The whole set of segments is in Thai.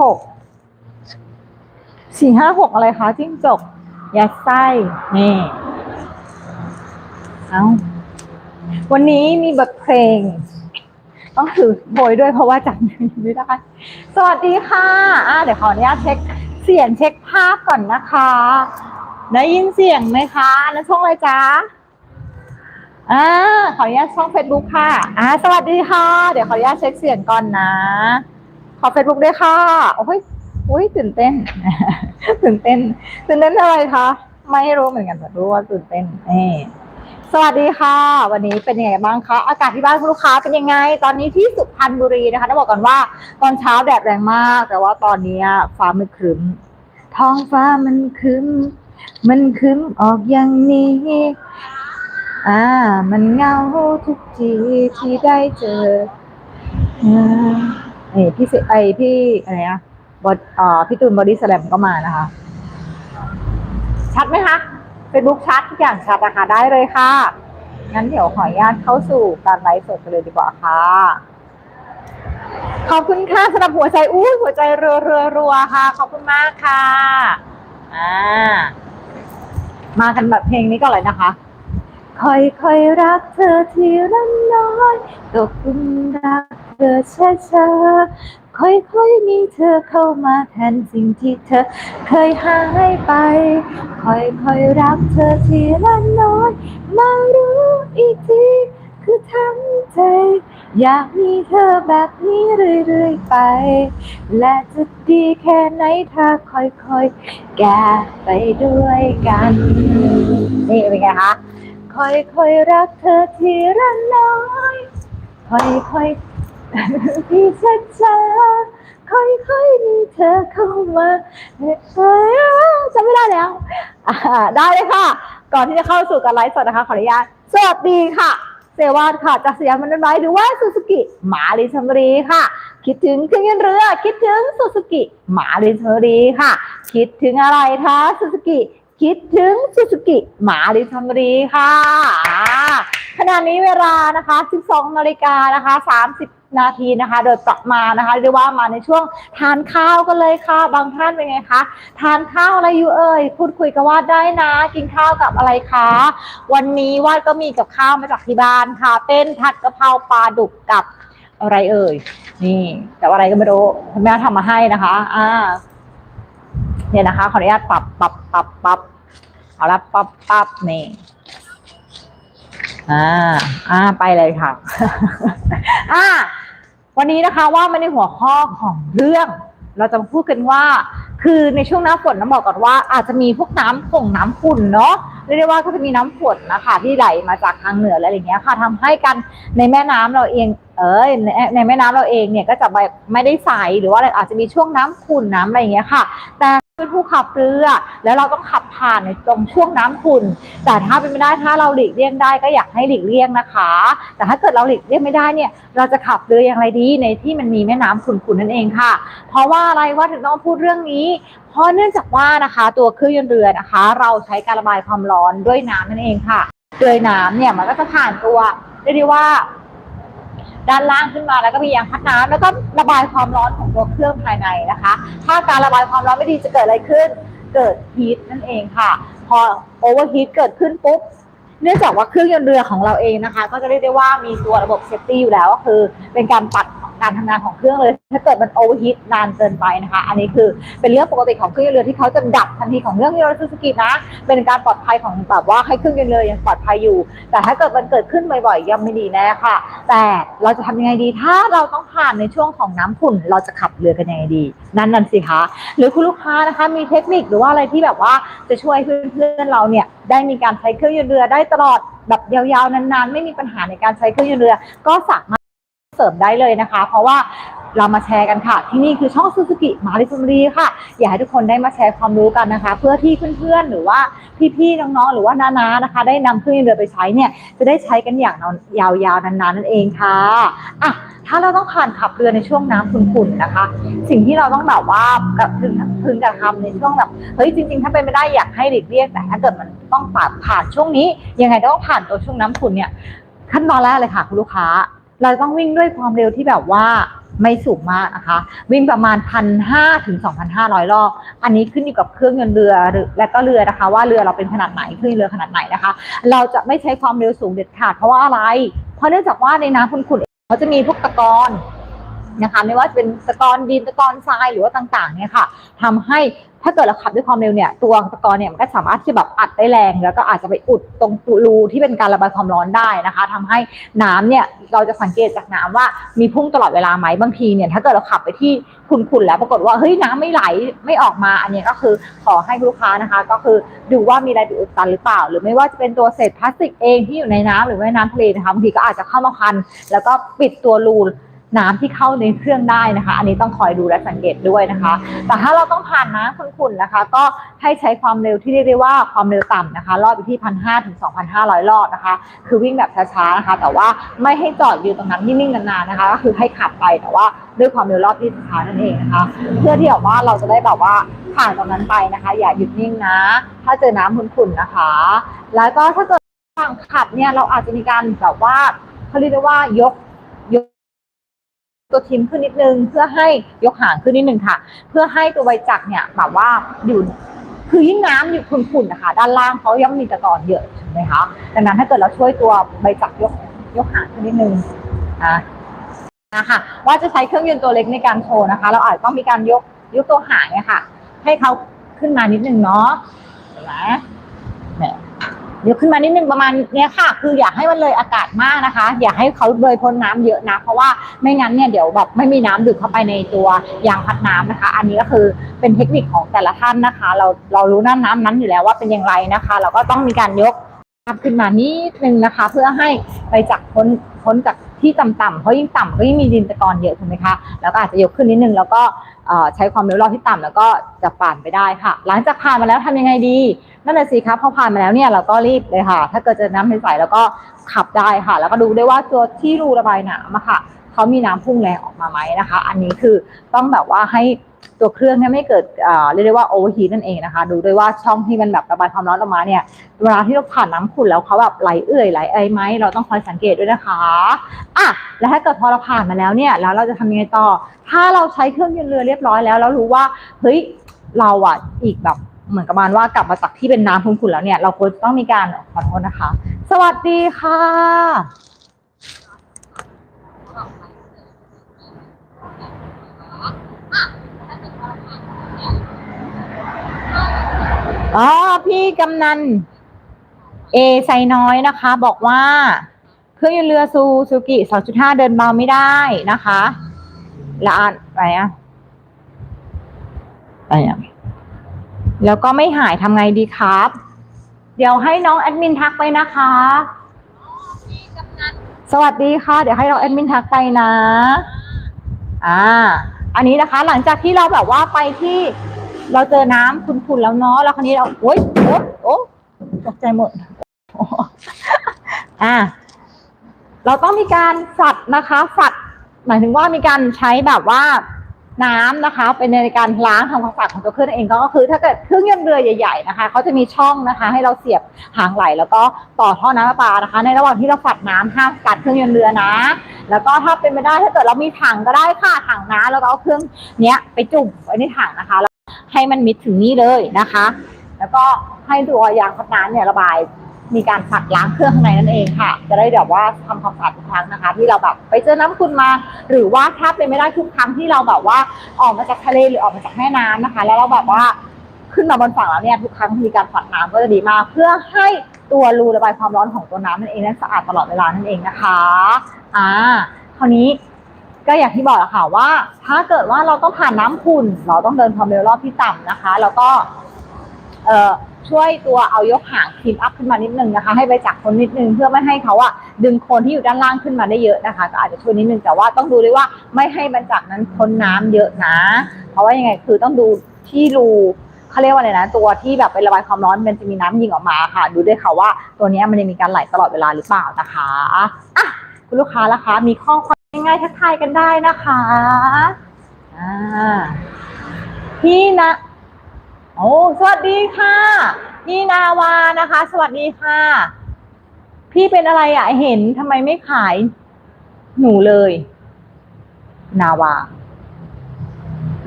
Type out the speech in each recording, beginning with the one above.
หกสี่ห้าหกอะไรคะจิ้งจกยัดไส้นี่เอาวันนี้มีบทเพลง ต้องถือโพยด้วยเพราะว่าจำไม่ได้ สวัสดีค่ะอ่าเดี๋ยวขออนุญาตเช็คเสียงเช็คภาพก่อนนะคะ ได้ยินเสียงไหมคะอันนั้นช่องอะไรจ๊ะอ่าขออนุญาตช่องเฟซบุ๊กค่ะอ่าสวัสดีค่ะ เดี๋ยวขออนุญาตเช็คเสียงก่อนนะ ขอเฟซบุ๊กด้วยค่ะ โอ้ยอุ้ยตื่นเต้น ตื่นเต้น ตื่นเต้นอะไรคะ ไม่รู้เหมือนกันแต่รู้ว่าตื่นเต้นนี่สวัสดีค่ะ วันนี้เป็นยังไงบ้างคะ อากาศที่บ้านคุณลูกค้าเป็นยังไง ตอนนี้ที่สุพรรณบุรีนะคะต้องบอกก่อนว่าตอนเช้าแดดแรงมาก แต่ว่าตอนนี้ฟ้ามันครึ้ม ท้องฟ้ามันครึ้ม มันครึ้มออกอย่างนี้ อ่า มันเงาทุกทีที่ได้เจอ อ่าเอ้ยพี่ไอพี่อะไรนะบอดอ่าพี่ตูนบอดี้สแลมก็มานะคะ ชัดไหมคะเฟซบุ๊กชัดทุกอย่างชัดนะคะได้เลยค่ะ งั้นเดี๋ยวขออนุญาตเข้าสู่การไลฟ์สดกันเลยดีกว่าค่ะ ขอบคุณค่ะสำหรับหัวใจอู้หัวใจเรือเรือรัวค่ะ ขอบคุณมากค่ะ อ่า มากันแบบเพลงนี้ก่อนเลยนะคะ ค่อยค่อยๆรักเธอทีละน้อยตกลุมรักเธอช้าช้าค่อยค่อยๆมีเธอเข้ามาแทนสิ่งที่เธอเคยหายไป ค่อยค่อยๆรักเธอทีละน้อย มารู้อีกทีคือทั้งใจ อยากมีเธอแบบนี้เรื่อยๆไป และจะดีแค่ไหนถ้าค่อยๆ แก้ไปด้วยกัน นี่เป็นไงคะ ค่อยๆรักเธอทีละน้อยค่อยๆที่ช้าๆค่อยๆมีเธอเข้ามาเฮ้ยจำไม่ได้แล้วได้เลยค่ะ ก่อนที่จะเข้าสู่การไลฟ์สดนะคะขออนุญาตสวัสดีค่ะเซวาดค่ะจากสยามมันไม้หรือว่าซูซูกิหมาลิชมรีค่ะ คิดถึงเครื่องยนต์เรือ คิดถึงซูซูกิหมาลิชมรีค่ะ คิดถึงอะไรคะซูซูกิ คิดถึงซูซูกิหมาลิชมบุรีค่ะขณะนี้เวลานะคะ 12 นาฬิกานะคะ 30 นาทีนะคะ โดยประมาณนะคะเรียกว่ามาในช่วงทานข้าวกันเลยค่ะ บางท่านเป็นไงคะ ทานข้าวอะไรอยู่เอ่ย พูดคุยกับวาดได้นะ กินข้าวกับอะไรคะ วันนี้วาดก็มีกับข้าวมาจากที่บ้านค่ะ เป็นผัดกะเพราปลาดุกกับอะไรเอ่ย นี่ แต่อะไรก็ไม่รู้คุณแม่ทำมาให้นะคะ อ่า เนี่ยนะคะขออนุญาตปรับปรับปรับปรับเอาละปรับปรับนี่อ่าอ่าไปเลยค่ะอ่าวันนี้นะคะว่ามาในหัวข้อของเรื่อง เราจะมาพูดกันว่า คือในช่วงหน้าฝนน้ำบอกก่อนว่าอาจจะมีพวกน้ำฝงน้ำขุ่นเนาะเรียกได้ว่าก็จะมีน้ำฝนนะคะที่ไหลมาจากทางเหนืออะไรอย่างเงี้ยค่ะทำให้กันในแม่น้ำเราเองเอยในในแม่น้ำเราเองเนี่ยก็จะไม่ได้ใสหรือว่าอาจจะมีช่วงน้ำขุ่นน้ำอะไรอย่างเงี้ยค่ะ แต่เป็นผู้ขับเรือแล้วเราต้องขับผ่านในตรงช่วงน้ำขุ่นแต่ถ้าเป็นไม่ได้ถ้าเราหลีกเลี่ยงได้ก็อยากให้หลีกเลี่ยงนะคะ แต่ถ้าเกิดเราหลีกเลี่ยงไม่ได้เนี่ย เราจะขับเรืออย่างไรดีในที่มันมีแม่น้ำขุ่นๆนั่นเองค่ะ เพราะว่าอะไรว่าถึงต้องพูดเรื่องนี้เพราะเนื่องจากว่านะคะตัวเครื่องยนต์เรือนะคะ เราใช้การระบายความร้อนด้วยน้ำนั่นเองค่ะโดยน้ำเนี่ยมันก็จะผ่านตัวเรียกได้ว่า ด้านล่างขึ้นมาแล้วก็มียางพัดน้ำแล้วก็ระบายความร้อนของตัวเครื่องภายในนะคะ ถ้าการระบายความร้อนไม่ดีจะเกิดอะไรขึ้น เกิดฮีทนั่นเองค่ะ พอโอเวอร์ฮีทเกิดขึ้นปุ๊บ เนื่องจากว่าเครื่องยนต์เรือของเราเองนะคะ ก็จะเรียกได้ว่ามีตัวระบบเซฟตี้อยู่แล้วก็คือ เป็นการตัดการทำงานของเครื่องเลย ถ้าเกิดมันโอเวอร์ฮีทนานเกินไปนะคะ อันนี้คือเป็นเรื่องปกติของเครื่องยนต์เรือที่เขาจะดับทันทีของเรื่องยนต์ซูซูกินะ เป็นการปลอดภัยของแบบว่าให้เครื่องยนต์เรือยังปลอดภัยอยู่ แต่ถ้าเกิดมันเกิดขึ้นบ่อยๆย่อมไม่ดีแน่ค่ะ แต่เราจะทำยังไงดี ถ้าเราต้องผ่านในช่วงของน้ำขุ่นเราจะขับเรือกันยังไงดี นั่นนั่นสิคะ หรือคุณลูกค้านะคะมีเทคนิคหรือว่าอะไรที่แบบว่าจะช่วยเพื่อนๆเราเนี่ยได้มีการใช้เครื่องยนต์เรือได้ตลอดแบบยาวๆนานๆ ไม่มีปัญหาในการใช้เครื่องยนต์เรือ ก็สามารถเสริมได้เลยนะคะ เพราะว่า เรามาแชร์กันค่ะ ที่นี่คือช่องซูซูกิมาริสุมรีค่ะ อยากให้ทุกคนได้มาแชร์ความรู้กันนะคะ เพื่อที่เพื่อนๆหรือว่าพี่ๆน้องๆหรือว่าน้าๆนะคะ ได้นำเครื่องยนต์เรือไปใช้เนี่ยจะได้ใช้กันอย่างยาวๆนานๆนั่นเองค่ะอะถ้าเราต้องผ่านขับเรือในช่วงน้ำขุ่นๆนะคะ สิ่งที่เราต้องแบบว่าพึงพึงกระทำในช่วงแบบเฮ้ยจริงๆ ถ้าเป็นไม่ได้อยากให้หลีกเลี่ยงแต่ถ้าเกิดมันต้องผ่านผ่านช่วงนี้ ยังไงต้องผ่านตัวช่วงน้ำขุ่นเนี่ยขั้นตอนแรกเลยค่ะคุณลูกค้า เราต้องวิ่งด้วยความเร็วที่แบบว่า ไม่สูงมากนะคะ วิ่งประมาณพันห้าถึงสองพันห้าร้อยรอบ อันนี้ขึ้นอยู่กับเครื่องยนต์เรือและก็เรือนะคะ ว่าเรือเราเป็นขนาดไหนขึ้นเรือขนาดไหนนะคะ เราจะไม่ใช้ความเร็วสูงเด็ดขาดเพราะว่าอะไร เพราะเนื่องจากว่าในน้ำขุ่นเขาจะมีพวกตะกอนนะคะไม่ว่าจะเป็นตะกอนดินตะกอนทรายหรือว่าต่างๆเนี่ยค่ะทำให้ ถ้าเกิดเราขับด้วยความเร็วเนี่ยตัวตะกอนเนี่ยมันก็สามารถที่แบบอัดได้แรง แล้วก็อาจจะไปอุดตรงรูที่เป็นการระบายความร้อนได้นะคะทำให้น้ำเนี่ยเราจะสังเกตจากน้ำว่ามีพุ่งตลอดเวลาไหมบางทีเนี่ยถ้าเกิดเราขับไปที่ขุ่นๆแล้วปรากฏว่าเฮ้ยน้ำไม่ไหลไม่ออกมา อันนี้ก็คือขอให้ลูกค้านะคะ ก็คือดูว่ามีอะไรติดอุดตันหรือเปล่า หรือไม่ว่าจะเป็นตัวเศษพลาสติกเองที่อยู่ในน้ำหรือว่าน้ำทะเลนะคะบางทีก็อาจจะเข้ามาพัน แล้วก็ปิดตัวรู น้ำที่เข้าในเครื่องได้นะคะ อันนี้ต้องคอยดูและสังเกตด้วยนะคะ แต่ถ้าเราต้องผ่านน้ำขุ่นๆนะคะ ก็ให้ใช้ความเร็วที่เรียกได้ว่าความเร็วต่ำนะคะ รอบอยู่ที่พันห้าถึงสองพันห้าร้อยรอบนะคะ คือวิ่งแบบช้าๆนะคะ แต่ว่าไม่ให้จอดอยู่ตรงนั้นนิ่งๆนานๆนะคะก็คือให้ขับไปแต่ว่าด้วยความเร็วรอบที่ช้านั่นเองนะคะ เพื่อที่แบบว่าเราจะได้แบบว่าผ่านตรงนั้นไปนะคะ อย่าหยุดนิ่งนะ ถ้าเจอน้ำขุ่นๆนะคะ แล้วก็ถ้าเกิดฝั่งขับเนี่ยเราอาจจะมีการแบบว่าเขาเรียกได้ว่ายก ตัวทิมขึ้นนิดนึง เพื่อให้ยกหางขึ้นนิดนึงค่ะ เพื่อให้ตัวใบจักรเนี่ยแบบว่าอยู่คือยิ่งน้ำอยู่ขุ่นๆนะคะ ด้านล่างเขายังมีตะกอนเยอะถูกไหมคะดังนั้นถ้าเกิดเราช่วยตัวใบจักรยกยกหางขึ้นนิดนึงอะนะคะว่าจะใช้เครื่องยนต์ตัวเล็กในการโชว์นะคะ เราอาจจะต้องมีการยกยกตัวหางเนี่ยค่ะ ให้เขาขึ้นมานิดนึงเนาะเห็นไหมเนี่ย เดี๋ยวขึ้นมานิดนึงประมาณเนี้ยค่ะ คืออยากให้มันเลยอากาศมากนะคะ อยากให้เขาเลยพ้นน้ำเยอะนะ เพราะว่าไม่งั้นเนี่ยเดี๋ยวแบบไม่มีน้ำดูดเข้าไปในตัวยางพัดน้ำนะคะ อันนี้ก็คือเป็นเทคนิคของแต่ละท่านนะคะ เราเรารู้น้ำน้ำนั้นอยู่แล้วว่าเป็นอย่างไรนะคะ เราก็ต้องมีการยกขึ้นมานิดนึงนะคะ เพื่อให้ไปจากพ้นพ้นจาก ที่ต่ำๆเพราะยิ่งต่ำก็ยิ่งมีดินตะกอนเยอะถูกไหมคะแล้วก็อาจจะยกขึ้นนิดนึงแล้วก็ใช้ความเร็วรอบที่ต่ำแล้วก็จะผ่านไปได้ค่ะ หลังจากผ่านมาแล้วทำยังไงดีนั่นแหละสิครับพอผ่านมาแล้วเนี่ยเราก็รีบเลยค่ะ ถ้าเกิดเจอน้ำใสๆแล้วก็ขับได้ค่ะ แล้วก็ดูได้ว่าตัวที่รูระบายน้ำอะค่ะเขามีน้ำพุ่งแรงออกมาไหมนะคะ อันนี้คือต้องแบบว่าให้ ตัวเครื่องเนี่ยไม่เกิดเรียกได้ว่าโอเวอร์ฮีทนั่นเองนะคะ ดูด้วยว่าช่องที่มันแบบระบายความร้อนออกมาเนี่ยเวลาที่เราผ่านน้ำขุ่นแล้วเขาแบบไหลเอื่อยไหลอะไรไหมเราต้องคอยสังเกตด้วยนะคะอะแล้วถ้าเกิดพอเราผ่านมาแล้วเนี่ยแล้วเราจะทำยังไงต่อ ถ้าเราใช้เครื่องยนต์เรือเรียบร้อยแล้วแล้วรู้ว่าเฮ้ยเราอะอีกแบบเหมือนกับมันว่ากลับมาจากที่เป็นน้ำขุ่นแล้วเนี่ยเราควรต้องมีการขอโทษนะคะ สวัสดีค่ะ อ๋อพี่กำนัน เอไซน้อยนะคะ บอกว่า เครื่องยนต์เรือซูซูกิ 2.5 เดินเบาไม่ได้นะคะและอ่านอะไรอะอะไรอะแล้วก็ไม่หายทำไงดีครับ เดี๋ยวให้น้องแอดมินทักไปนะคะ สวัสดีค่ะ เดี๋ยวให้น้องแอดมินทักไปนะ อ่า อันนี้นะคะ หลังจากที่เราแบบว่าไปที่ เราเจอน้ำขุ่นๆแล้วเนาะแล้วคราวนี้เราโอ๊ยโอ๊ยโอ๊ยตกใจหมดอ่า เราต้องมีการฝัดนะคะฝัดหมายถึงว่ามีการใช้แบบว่าน้ำนะคะ เป็นในการล้างทำความสะอาดของตัวเครื่องเองก็คือ ถ้าเกิดเครื่องยนต์เรือใหญ่ๆนะคะเขาจะมีช่องนะคะ ให้เราเสียบหางไหล แล้วก็ต่อท่อน้ำประปานะคะ ในระหว่างที่เราฝัดน้ำห้ามกัดเครื่องยนต์เรือนะ แล้วก็ถ้าเป็นไปได้ถ้าเกิดเรามีถังก็ได้ค่ะถังน้ำแล้วก็เอาเครื่องเนี้ยไปจุ่มไว้ในถังนะคะแล้ว ให้มันมิดถึงนี่เลยนะคะ แล้วก็ให้ตัวยางพัดน้ำเนี่ยระบายมีการขัดล้างเครื่องข้างในนั่นเองค่ะ จะได้แบบว่าทำความสะอาดทุกครั้งนะคะ ที่เราแบบไปเจอน้ำคุณมา หรือว่าถ้าเป็นไม่ได้ทุกครั้งที่เราแบบว่าออกมาจากทะเลหรือออกมาจากแม่น้ำนะคะ แล้วเราแบบว่าขึ้นมาบนฝั่งแล้วเนี่ยทุกครั้งมีการขัดน้ำก็จะดีมากเพื่อให้ตัวรูระบายความร้อนของตัวน้ำนั่นเองนั้นสะอาดตลอดเวลานั่นเองนะคะ อ่าคราวนี้ ก็อย่างที่บอกแล้วค่ะว่า ถ้าเกิดว่าเราต้องผ่านน้ำขุ่นเราต้องเดินความเร็วรอบที่ต่ำนะคะ แล้วก็เอ่อช่วยตัวเอายกหางทีมอัพขึ้นมานิดนึงนะคะ ให้ไปจักคนนิดนึงเพื่อไม่ให้เขาอะดึงคนที่อยู่ด้านล่างขึ้นมาได้เยอะนะคะ ก็อาจจะช่วยนิดนึงแต่ว่าต้องดูด้วยว่าไม่ให้บรรจักนั้นพ้นน้ำเยอะนะ เพราะว่ายังไงคือต้องดูที่รูเขาเรียกว่าอะไรนะตัวที่แบบไประบายความร้อนมันจะมีน้ำยิงออกมาค่ะ ดูด้วยค่ะว่าตัวนี้มันจะมีการไหลตลอดเวลาหรือเปล่านะคะอะคุณลูกค้าล่ะคะมีข้อ ความง่ายๆทักทายกันได้นะคะอ่าพี่นะ โอ้ สวัสดีค่ะ พี่นาวานะคะ สวัสดีค่ะ พี่เป็นอะไรอะ เห็นทำไมไม่ขายหนูเลย นาวา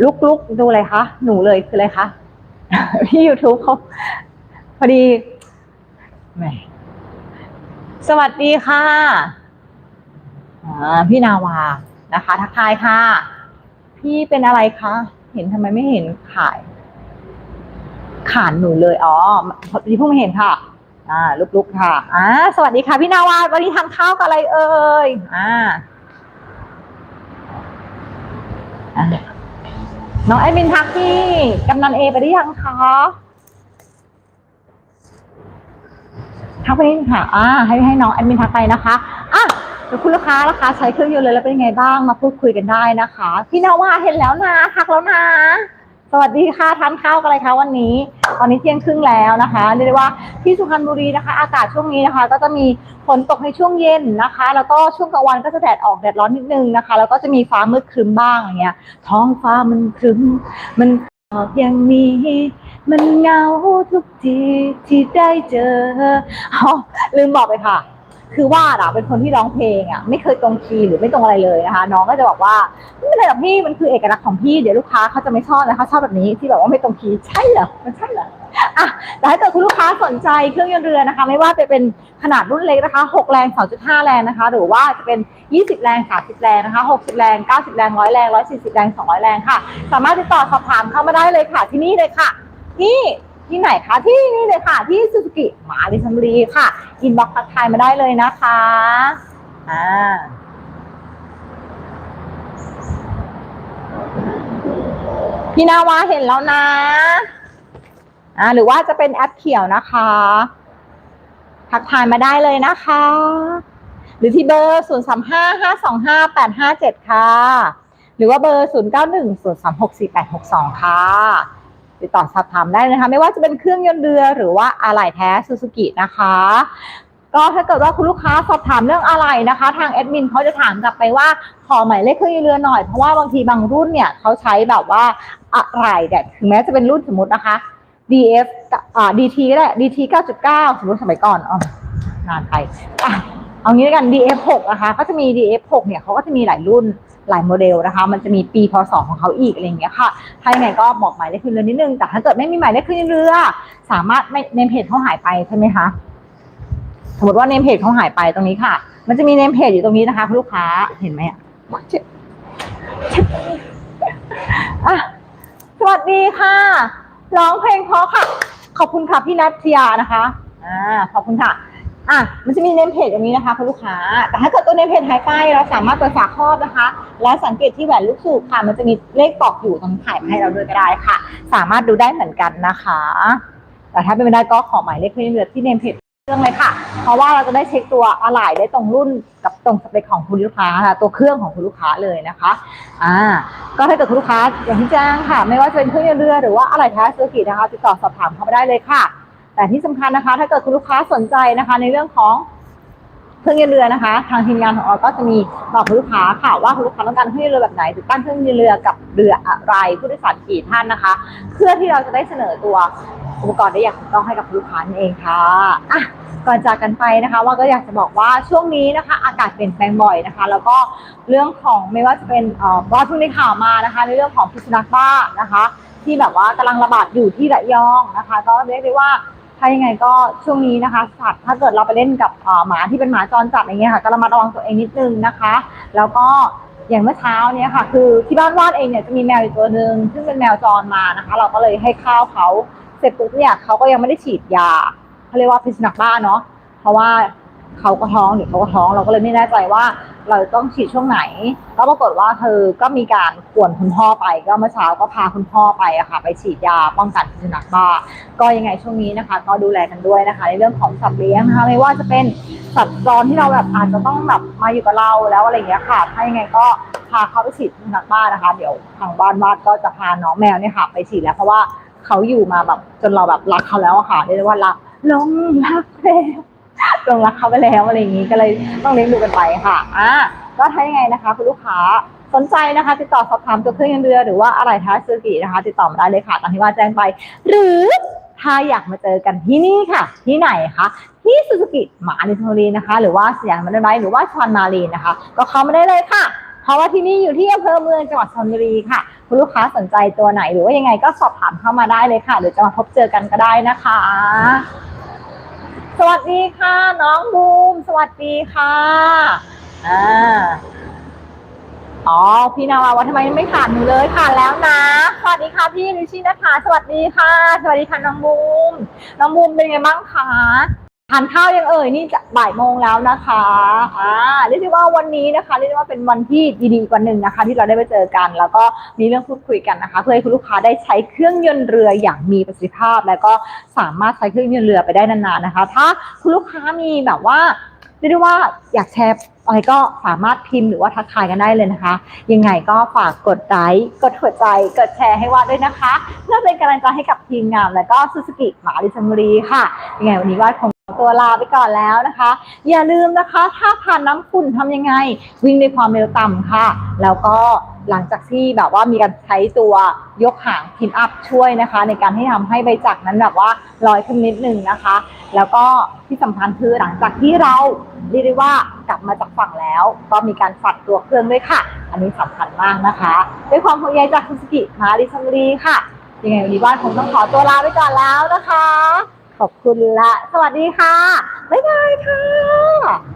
ลุกลุกดูอะไรคะ หนูเลยคืออะไรคะ พี่ YouTube เขาพอดีแหมสวัสดีค่ะ พี่นาวานะคะ ทักทายค่ะ พี่เป็นอะไรคะ เห็นทำไมไม่เห็นขาย ขานหนูเลยอ๋อพอดีเพิ่งมาเห็นค่ะ อ่าลุกๆค่ะอ่าสวัสดีค่ะ พี่นาวาวันนี้ทานข้าวกับอะไรเอ่ยอ่าน้องแอดมินทักพี่กำนันเอไปได้ยังคะทักไปนี่ค่ะ อ่า ให้ให้น้องแอดมินทักไปนะคะ เดี๋ยวคุณลูกค้านะคะใช้เครื่องยนต์เลยแล้วเป็นยังไงบ้างมาพูดคุยกันได้นะคะ พี่นาวาเห็นแล้วนะทักแล้วนะ สวัสดีค่ะทานข้าวกันอะไรคะวันนี้ ตอนนี้เที่ยงครึ่งแล้วนะคะเรียกได้ว่าที่สุพรรณบุรีนะคะ อากาศช่วงนี้นะคะ ก็จะมีฝนตกในช่วงเย็นนะคะ แล้วก็ช่วงกลางวันก็จะแดดออกแดดร้อนนิดนึงนะคะ แล้วก็จะมีฟ้ามืดครึ้มบ้างอย่างเงี้ย ท้องฟ้ามันครึ้มมันออกอย่างนี้มันเงาทุกทีที่ได้เจออ๋อลืมบอกไปค่ะ คือว่าอะเป็นคนที่ร้องเพลงอะไม่เคยตรงคีย์หรือไม่ตรงอะไรเลยนะคะ น้องก็จะบอกว่าไม่เป็นไรหรอกพี่มันคือเอกลักษณ์ของพี่เดี๋ยวลูกค้าเขาจะไม่ชอบนะคะชอบแบบนี้ที่แบบว่าไม่ตรงคีย์ใช่เหรอมันใช่เหรออะแต่ถ้าเกิดคุณลูกค้าสนใจเครื่องยนต์เรือนะคะ ไม่ว่าจะเป็นขนาดรุ่นเล็กนะคะ 6 แรง 2.5 แรงนะคะ หรือว่าจะเป็น 20 แรง 30 แรงนะคะ 60 แรง 90 แรง 100 แรง 140 แรง 200 แรงค่ะ สามารถติดต่อสอบถามเข้ามาได้เลยค่ะที่นี่เลยค่ะที่ ที่ไหนคะที่นี่เลยค่ะ ที่ซูซูกิหมาดิชันบุรีค่ะ อินบ็อกซ์ทักทายมาได้เลยนะคะอ่าพี่นาวาเห็นแล้วนะอ่าหรือว่าจะเป็นแอปเขียวนะคะทักทายมาได้เลยนะคะ หรือที่เบอร์ 0 3 5 5 2 5 8 5 7 ค่ะ หรือว่าเบอร์ 0 9 1 0 3 6 4 8 6 2 ค่ะ ติดต่อสอบถามได้นะคะ ไม่ว่าจะเป็นเครื่องยนต์เรือหรือว่าอะไหล่แท้ซูซูกินะคะ ก็ถ้าเกิดว่าคุณลูกค้าสอบถามเรื่องอะไหล่นะคะ ทางแอดมินเขาจะถามกลับไปว่าขอหมายเลขเครื่องยนต์เรือหน่อยเพราะว่าบางทีบางรุ่นเนี่ยเขาใช้แบบว่าอะไหล่แต่ถึงแม้จะเป็นรุ่นสมมตินะคะ DF อ่า DT ก็ได้ DT 9.9 สมมติสมัยก่อนอ๋อนานไปอะเอางี้แล้วยกัน DF6 นะคะ ก็จะมี DF6 เนี่ยเขาก็จะมีหลายรุ่น หลายโมเดลนะคะ มันจะมีปีพศของเขาอีกอะไรอย่างเงี้ยค่ะ ถ้ายังไงก็บอกหมายเลขเครื่องเรือนิดนึง แต่ถ้าเกิดไม่มีหมายเลขเครื่องเรือ สามารถไม่เนมเพจเขาหายไปใช่ไหมคะ สมมติว่าเนมเพจเขาหายไปตรงนี้ค่ะ มันจะมีเนมเพจอยู่ตรงนี้นะคะคุณลูกค้า เห็นไหมอะเจ็บเจ็บอะสวัสดีค่ะ ร้องเพลงเพราะค่ะ ขอบคุณค่ะพี่นัทยานะคะ อ่า ขอบคุณค่ะ อะมันจะมีเนมเพจอย่างนี้นะคะคุณลูกค้า แต่ถ้าเกิดตัวเนมเพจหายไปเราสามารถเปิดฝาครอบนะคะ แล้วสังเกตที่แหวนลูกสูบค่ะ มันจะมีเลขตอกอยู่ตรงถ่ายมาให้เราด้วยก็ได้ค่ะ สามารถดูได้เหมือนกันนะคะ แต่ถ้าเป็นไม่ได้ก็ขอหมายเลขเครื่องที่เนมเพจเครื่องเลยค่ะ เพราะว่าเราจะได้เช็คตัวอะไหล่ได้ตรงรุ่นกับตรงสเปคของคุณลูกค้าค่ะตัวเครื่องของคุณลูกค้าเลยนะคะ อ่า ก็ถ้าเกิดคุณลูกค้าอย่างที่แจ้งค่ะ ไม่ว่าจะเป็นเครื่องเรือหรือว่าอะไหล่แท้ซูซูกินะคะติดต่อสอบถามเข้ามาได้เลยค่ะ แต่ที่สำคัญนะคะ ถ้าเกิดคุณลูกค้าสนใจนะคะ ในเรื่องของเครื่องยนต์เรือนะคะ ทางทีมงานของเราก็จะมีบอกคุณลูกค้าค่ะว่าคุณลูกค้าต้องการเครื่องยนต์เรือแบบไหนติดตั้งเครื่องยนต์เรือกับเรืออะไรผู้โดยสารกี่ท่านนะคะ เพื่อที่เราจะได้เสนอตัวอุปกรณ์ได้อย่างถูกต้องให้กับคุณลูกค้านั่นเองค่ะอะก่อนจากกันไปนะคะว่าก็อยากจะบอกว่าช่วงนี้นะคะ อากาศเปลี่ยนแปลงบ่อยนะคะ แล้วก็เรื่องของไม่ว่าจะเป็นว่าเพิ่งได้ข่าวมานะคะ ในเรื่องของพิษสุนัขบ้านะคะ ที่แบบว่ากำลังระบาดอยู่ที่ระยองนะคะ ก็เรียกได้ว่า ถ้ายังไงก็ช่วงนี้นะคะสัตว์ถ้าเกิดเราไปเล่นกับหมาที่เป็นหมาจรจัดอย่างเงี้ยค่ะก็ระมัดระวังตัวเองนิดนึงนะคะ แล้วก็อย่างเมื่อเช้าเนี่ยค่ะ คือที่บ้านวาดเองเนี่ยจะมีแมวอยู่ตัวหนึ่งซึ่งเป็นแมวจรมานะคะ เราก็เลยให้ข้าวเขาเสร็จปุ๊บเนี่ยเขาก็ยังไม่ได้ฉีดยาเขาเรียกว่าพิษสุนัขบ้าเนาะเพราะว่าเขาก็ท้องหรือเขาก็ท้องเราก็เลยไม่แน่ใจว่า เราต้องฉีดช่วงไหนแล้วปรากฏว่าเธอก็มีการกวนคุณพ่อไป ก็เมื่อเช้าก็พาคุณพ่อไปอะค่ะ ไปฉีดยาป้องกันพิษสุนัขบ้าก็ยังไงช่วงนี้นะคะ ก็ดูแลกันด้วยนะคะ ในเรื่องของสัตว์เลี้ยงนะคะไม่ว่าจะเป็นสัตว์จรที่เราแบบอาจจะต้องแบบมาอยู่กับเราแล้วอะไรอย่างเงี้ยค่ะ ถ้ายังไงก็พาเขาไปฉีดพิษสุนัขบ้านะคะ เดี๋ยวทางบ้านวาดก็จะพาน้องแมวเนี่ยค่ะไปฉีดแล้วเพราะว่าเขาอยู่มาแบบจนเราแบบรักเขาแล้วอะค่ะเรียกว่ารักลงรักแล้ว ลงรักเขาไปแล้วอะไรอย่างนี้ก็เลยต้องเลี้ยงดูกันไปค่ะอ่าก็ถ้ายังไงนะคะ คุณลูกค้าสนใจนะคะ ติดต่อสอบถามตัวเครื่องยนต์เรือหรือว่าอะไรท้าซูกินะคะ ติดต่อมาได้เลยค่ะตามที่ว่าแจ้งไป หรือถ้าอยากมาเจอกันที่นี่ค่ะ ที่ไหนคะที่ซูซูกิหมาในชลบุรีนะคะ หรือว่าสยามมันไดหรือว่าชอนมารีนนะคะ ก็เข้ามาได้เลยค่ะ เพราะว่าที่นี่อยู่ที่อำเภอเมืองจังหวัดชลบุรีค่ะ คุณลูกค้าสนใจตัวไหนหรือว่ายังไงก็สอบถามเข้ามาได้เลยค่ะ หรือจะมาพบเจอกันก็ได้นะคะ สวัสดีค่ะ น้องบูม สวัสดีค่ะอ่าอ๋อ พี่นาวาว่าทำไมไม่ขานหนูเลยขาดแล้วนะ สวัสดีค่ะพี่ลิชินะคะ สวัสดีค่ะ สวัสดีค่ะน้องบูม น้องบูมเป็นไงบ้างคะ ทานข้าวยังเอ่ยนี่จะบ่ายโมงแล้วนะคะอ่าเรียกได้ว่าวันนี้นะคะเรียกได้ว่าเป็นวันที่ดีๆกว่าหนึ่งนะคะ ที่เราได้ไปเจอกัน แล้วก็มีเรื่องพูดคุยกันนะคะ เพื่อให้คุณลูกค้าได้ใช้เครื่องยนต์เรืออย่างมีประสิทธิภาพ แล้วก็สามารถใช้เครื่องยนต์เรือไปได้นานๆนะคะ ถ้าคุณลูกค้ามีแบบว่าเรียกได้ว่าอยากแชร์อะไรก็สามารถพิมพ์หรือว่าทักทายกันได้เลยนะคะ ยังไงก็ฝากกดไลค์กดหัวใจกดแชร์ให้ว่าด้วยนะคะเพื่อเป็นกำลังใจให้กับทีมงานและก็ซูซูกิหมาดิชมรีค่ะยังไงวันนี้ว่าคง ตัวลาไปก่อนแล้วนะคะ อย่าลืมนะคะ ถ้าผ่านน้ำขุ่นทำยังไง วิ่งด้วยความเร็วต่ำค่ะ แล้วก็หลังจากที่แบบว่ามีการใช้ตัวยกหางพินอัพช่วยนะคะ ในการที่ทำให้ใบจักรนั้นแบบว่าลอยขึ้นนิดนึงนะคะ แล้วก็ที่สำคัญคือหลังจากที่เราเรียกได้ว่ากลับมาจากฝั่งแล้ว ก็มีการฝัดตัวเครื่องด้วยค่ะ อันนี้สำคัญมากนะคะ ด้วยความห่วงใยจากซูซูกิมาดิซัมรีค่ะยังไงวันนี้บ้านคงต้องขอตัวลาไปก่อนแล้วนะคะ ขอบคุณละ สวัสดีค่ะ บ๊ายบายค่ะ